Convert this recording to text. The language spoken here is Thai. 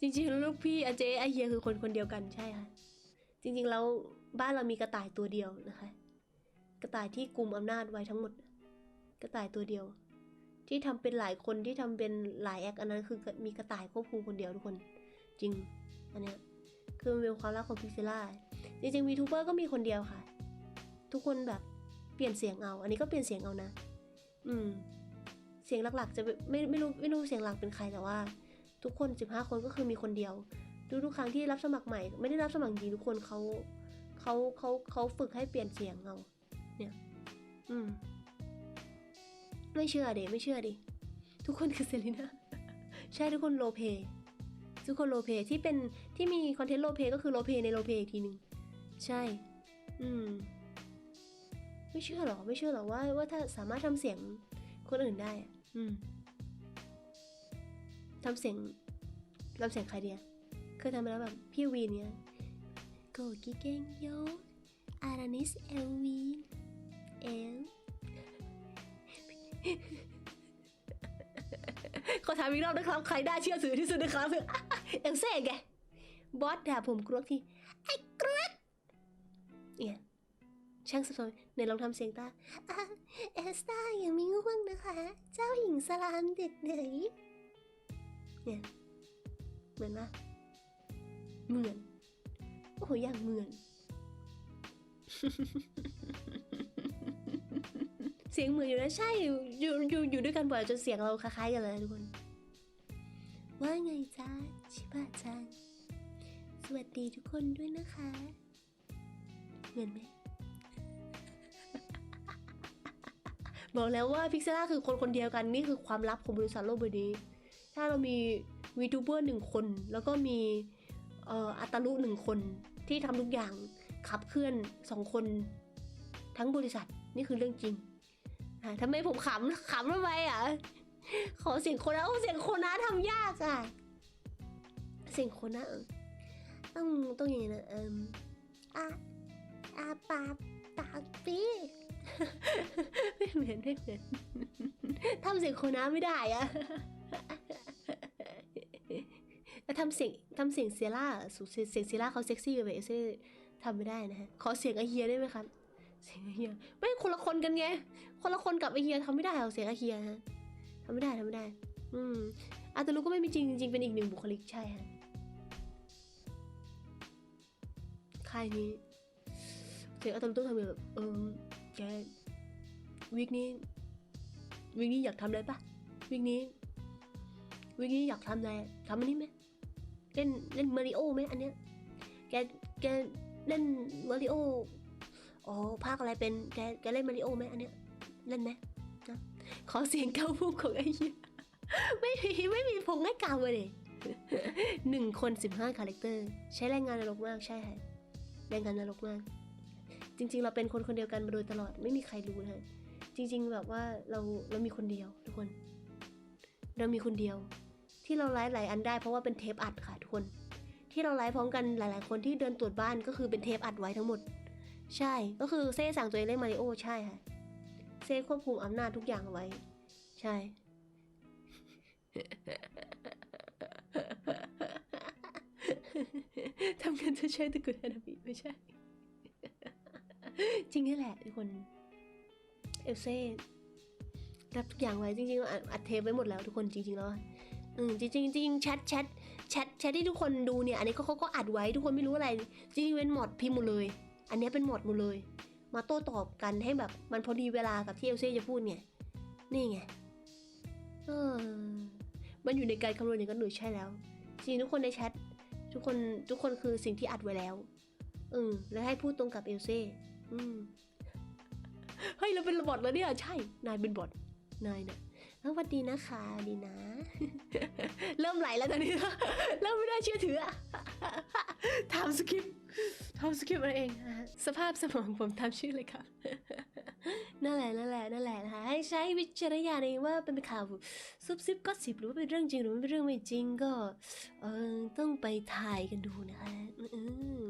จริงๆแล้วลูกพี่อาเจอาเฮียคือคนคนเดียวกันใช่ค่ะ จริงๆแล้วบ้านเรามีกระต่ายตัวเดียวนะคะ กระต่ายที่กลุ่มอำนาจไว้ทั้งหมด กระต่ายตัวเดียว ที่ทำเป็นหลายคนที่ทำเป็นหลายแอคอันนั้นคือมีกระต่ายควบคุมคนเดียวทุกคน จริงอันเนี้ยคือมันเป็นความลับของพิกเซล่าจริงๆวีทูเบอร์ก็มีคนเดียวค่ะ ทุกคนแบบเปลี่ยนเสียงเอา อันนี้ก็เปลี่ยนเสียงเอานะ อืม เสียงหลักๆ จะไม่ไม่รู้ไม่รู้เสียงหลักเป็นใครแต่ว่า ทุกคน 15 คนก็คือมีคนเดียวทุกทุกๆครั้งที่รับสมัครใหม่ ไม่ได้รับสมัครจริงทุกคนเขาเขาเขาเขาฝึกให้เปลี่ยนเสียงเอาเนี่ย อืม ไม่เชื่อเดไม่เชื่อดิ ทุกคนคือเซรีน่าใช่ทุกคนโลเพทุกคนโลเพที่เป็นที่มีคอนเทนต์โลเพก็คือโลเพในโลเพอีกทีหนึ่งใช่ อืม ไม่เชื่อหรอ ไม่เชื่อหรอว่าว่าถ้าสามารถทำเสียงคนอื่นได้ อืม ทำเสียงทำเสียงใครเดียเคยทำมาแล้วแบบพี่วีนเนี่ยโกกิเกงโยอารานิสเอลวีเอลขอถามอีกรอบนะครับ ใครได้เชื่อถือที่สุดนะครับเอลเซ่ไงบอสด่าผมกรวกที่ไอ้กรวกเนี่ยช่างสับสนในลองทำเสียงตาเอสตาอยังม่ง่วงนะคะ เจ้าหญิงสลามเด็กเหนย เนี่ยเหมือนปะเหมือน โอ้โหอย่างเหมือน เสียงเหมือนอยู่นะใช่อยู่อยู่อยู่อยู่ด้วยกันบ่อยจนเสียงเราคล้ายๆกันเลยทุกคน ว่าไงจ้าชิบะจังสวัสดีทุกคนด้วยนะคะ เหมือนไหมบอกแล้วว่าพิกเซล่าคือคนคนเดียวกันนี่คือความลับของบริษัทโลกใบนี้ ถ้าเรามีวีทูเบอร์หนึ่งคน แล้วก็มีอัตลุหนึ่งคนที่ทำทุกอย่างขับเคลื่อนสองคน ทั้งบริษัทนี่คือเรื่องจริงทำไมผมขำขำทำไมอะ ขอเสียงโคนะโอ้เสียงโคนะทำยากอะ เสียงโคนะต้องต้องอย่างนี้นะเอิมอาอาปาปากปีไม่เหมือนไม่เหมือนทำเสียงโคนาไม่ได้อะ ทำเสียงทำเสียงเซียร่าสูเสียงเซียร่าเขาเซ็กซี่แบบเอเซ่ทำไม่ได้นะฮะ ขอเสียงไอเฮียได้ไหมครับ เสียงไอเฮียไม่คนละคนกันไง คนละคนกับไอเฮียทำไม่ได้หรอกเสียงไอเฮียฮะทำไม่ได้ทำไม่ได้ อืมอาตาลุก็ไม่มีจริงจริงเป็นอีกหนึ่งบุคลิกใช่ฮะค่ายนี้เสียงอาตาลุต้องทำแบบเออแกวิกนี้วิกนี้อยากทำอะไรปะวิกนี้วิกนี้อยากทำอะไรทำอันนี้ไหม เล่นเล่นมาริโอไหมอันเนี้ยแกแกเล่นมาริโออ๋อภาคอะไรเป็นแกแกเล่นมาริโอไหมอันเนี้ยเล่นไหมนะขอเสียงเก้าพุ่มของไอ้เหี้ยไม่มีไม่มีพงให้กาวเลยหนึ่งคนสิบห้าคาแรคเตอร์ ใช้แรงงานนรกมากใช่ค่ะแรงงานนรกมาก จริง ๆ เราเป็นคนคนเดียวกันมาโดยตลอดไม่มีใครรู้นะจริง ๆ แบบว่าเราเรามีคนเดียวทุกคน เรามีคนเดียว ที่เราไลฟ์หลายอันได้เพราะว่าเป็นเทปอัดค่ะทุกคน ที่เราไลฟ์พร้อมกันหลาย ๆ คนที่เดินตรวจบ้านก็คือเป็นเทปอัดไว้ทั้งหมด ใช่ก็คือเซ่สั่งตัวเองเล่นมาริโอใช่ค่ะเซ่ควบคุมอำนาจทุกอย่างไว้ ใช่ ทำกันจะใช่ตะกุดฮานาบิไม่ใช่ จริงนี่แหละทุกคน เอลเซ่รับทุกอย่างไว้จริงๆเราอัดอัดเทปไว้หมดแล้วทุกคนจริง ๆ แล้ว อืมจริงจริงแชทแชทแชทแชทที่ทุกคนดูเนี่ยอันนี้เขาเขาก็อัดไว้ทุกคนไม่รู้อะไร จริงเป็นหมดพิมพ์หมดเลย อันนี้เป็นหมดหมดเลย มาโต้ตอบกันให้แบบ มันพอดีเวลากับที่เอลเซ่จะพูดไงนี่ไงเออมันอยู่ในการคำนวณอย่างกันหนูใช่แล้ว จริงทุกคนในแชททุกคนทุกคนคือสิ่งที่อัดไว้แล้วอืมแล้วให้พูดตรงกับเอลเซ่อืมเฮ้ยเราเป็นบอทแล้วเนี่ยใช่ นายเป็นบอทนายเนะ สวัสดีนะคะดีนะ เริ่มไหลแล้วตอนนี้เริ่มไม่ได้เชื่อถือทำสคริปทำสคริปต์มาเองสภาพสมองผมทำชื่อเลยครับนั่นแหละนั่นแหละนั่นแหละนะคะให้ใช้วิจารณญาณเองว่าเป็นข่าวซุบซิบก็สิบหรือว่าเป็นเรื่องจริงหรือว่าเป็นเรื่องไม่จริงก็เออต้องไปถ่ายกันดูนะคะอืม